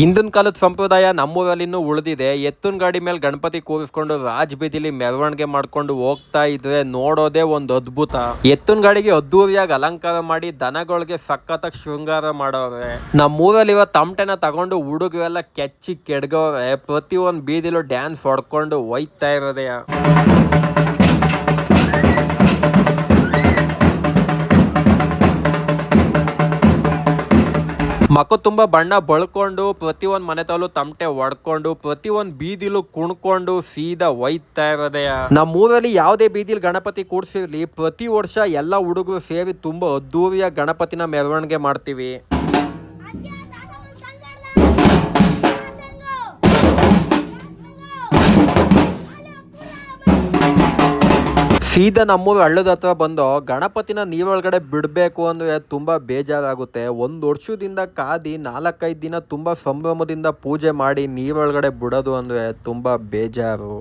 ಹಿಂದಿನ ಕಾಲದ ಸಂಪ್ರದಾಯ ನಮ್ಮೂರಲ್ಲಿ ಇನ್ನೂ ಉಳಿದಿದೆ. ಎತ್ತಿನ ಗಾಡಿ ಮೇಲೆ ಗಣಪತಿ ಕೂರಿಸ್ಕೊಂಡು ರಾಜ್ ಬೀದಿಲಿ ಮೆರವಣಿಗೆ ಮಾಡ್ಕೊಂಡು ಹೋಗ್ತಾ ಇದ್ರೆ ನೋಡೋದೇ ಒಂದು ಅದ್ಭುತ. ಎತ್ತಿನ ಗಾಡಿಗೆ ಅದ್ದೂರಿಯಾಗಿ ಅಲಂಕಾರ ಮಾಡಿ ದನಗಳಿಗೆ ಸಖತ್ತಾಗಿ ಶೃಂಗಾರ ಮಾಡೋರೆ. ನಮ್ಮೂರಲ್ಲಿರೋ ತಮಟೆನ ತಗೊಂಡು ಹುಡುಗರೆಲ್ಲ ಕೆಚ್ಚಿ ಕೆಡ್ಗವ್ರೆ. ಪ್ರತಿ ಒಂದು ಬೀದಿಲು ಡ್ಯಾನ್ಸ್ ಹೊಡ್ಕೊಂಡು ಒಯ್ತಾ ಇರೋದೇ. ಮಕ್ಕ ತುಂಬ ಬಣ್ಣ ಬಳ್ಕೊಂಡು ಪ್ರತಿ ಒಂದು ಮನೆ ತಲು ತಮಟೆ ಒಡ್ಕೊಂಡು ಪ್ರತಿ ಒಂದು ಬೀದಿಲು ಕುಣ್ಕೊಂಡು ಸೀದಾ ಒಯ್ತಾ ಇರೋದೆ. ನಮ್ಮ ಊರಲ್ಲಿ ಯಾವುದೇ ಬೀದಿಲಿ ಗಣಪತಿ ಕೂಡ್ಸಿರ್ಲಿ, ಪ್ರತಿ ವರ್ಷ ಎಲ್ಲ ಹುಡುಗರು ಸೇರಿ ತುಂಬಾ ಅದ್ದೂರಿಯ ಗಣಪತಿನ ಮೆರವಣಿಗೆ ಮಾಡ್ತೀವಿ. ಸೀದಾ ನಮ್ಮೂರು ಹಳ್ಳದ ಹತ್ರ ಬಂದು ಗಣಪತಿನ ನೀರೊಳಗಡೆ ಬಿಡಬೇಕು ಅಂದರೆ ತುಂಬ ಬೇಜಾರಾಗುತ್ತೆ. ಒಂದು ವರ್ಷದಿಂದ ಕಾದಿ ನಾಲ್ಕೈದು ದಿನ ತುಂಬ ಸಂಭ್ರಮದಿಂದ ಪೂಜೆ ಮಾಡಿ ನೀರೊಳಗಡೆ ಬಿಡೋದು ಅಂದರೆ ತುಂಬ ಬೇಜಾರು.